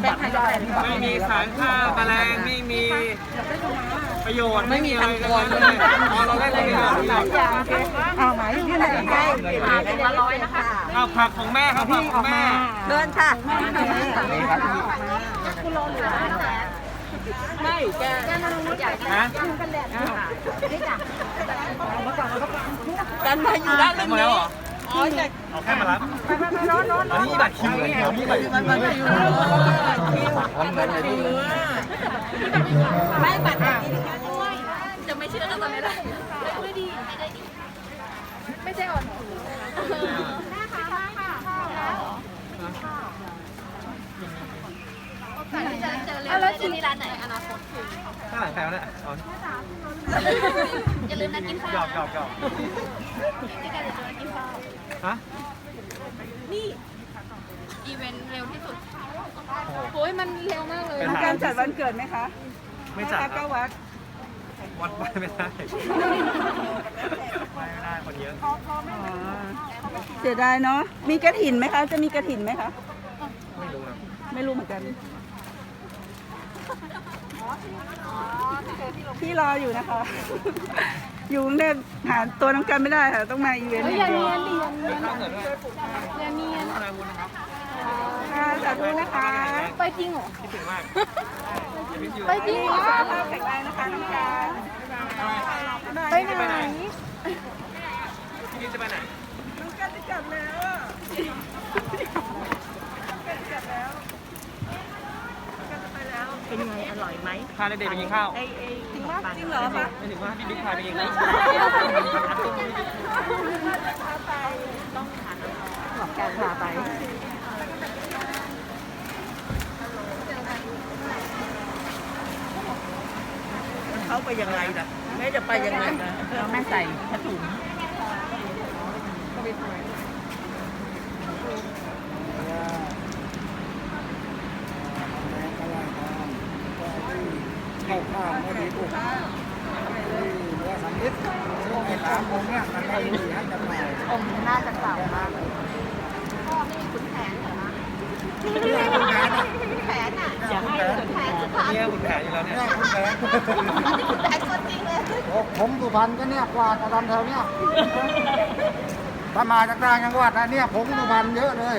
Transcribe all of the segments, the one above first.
ำบัดไม่ได้ที่บัตรไม่มีสารฆ่าแมลงไม่มีประโยชน์ไม่มีอะไรทำตัวเลยอ๋อเราเล่นอะไรกันอยู่เอาไหมที่ไหนไงมาร้อยนะคะข้าวผักของแม่ครับผักของแม่เดินค่ะไม่แกนะกันมาอยู่ด้านทำริมมาแล้วนี้เหร ออ๋อจะเอาแค่มารับอันนี้บัตรคิวเลยเดี๋ยวนี่บัตรคิวมันมันอยู่ไม่บัตรแบบนี้ด้วยจะไม่เชื่อกันตอนนี้ได้ไม่ดีไม่ได้ดี ไม่ใช่อ่อนแล้วทีนี้ร้านไหนอนาคตคือข้างหลังแซวะเนี่ยอ๋ออย่าลืมนัดกินข้าวหยอกหยอกหยอกในการจะเจอกินข้าว ฮะอีเวนต์เร็วที่สุดโอ้ยมันเร็วมากเลยเป็นมีหา การจัดวันเกิดไหมคะไม่จัดเก้าวัดวัดไปไม่ได้ไม่ได้คนเยอะเสียดายเนาะมีกระถินไหมคะ จะมีกระถินไหมคะ ไม่รู้นะไม่รู้เหมือนกัน พี่รออยู่นะคะ อยู่กรุงเทพหาตัวน้องกันไม่ได้ค่ะ ต้องมาอีเวนต์อย่างเดียวข้าวเหนือด้วยเนียนเนียนอะไรบุญนะครับค่ะสาธุนะคะ ไปจริงเหรอคิดถึงมากไปจริงเหรอสุขภาพแข็งแรงนะคะน้องกันไปไหนพี่จะไปไหน น้องกันจะกลับแล้วอะกลับแล้วกันจะไปแล้ว เป็นไง อร่อยไหม พาเด็กๆไปกินข้าวไอ้ไอ้จริงปะจริงเหรอคะไม่ถึงว่าพี่บิ๊กพาไปกินข้าวบอกการพาไปเขาไปยังไงล่ะแม่จะไปยังไงนะแม่ใส่ผ้าถุง เข้าข้างไม่ดีปุ๊บเนื้อสันนิดช่วงไอ้สามองเนี่ยมันไม่ดีให้จำหน่ายองค์น่าจะเก่ามากเลยพ่อไม่มีขุนแผนเหรอคะเรื่องคุณแผนอะขุนแผนอะเรื่องคุณแผนขุนแผนสุดท้ายเนี่ยคุณแผนอยู่แล้วเนี่ยเรื่องคุณแผนขุนแผนตัวจริงเลยโอ้ผมสุพรรณก็เนี่ยกวาดกระดานแถวเนี่ยถ้ามาจากต่างจังหวัดนะเนี่ยผมสุพรรณเยอะเลย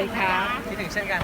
ดีค่ะคิดถึงเช่นกัน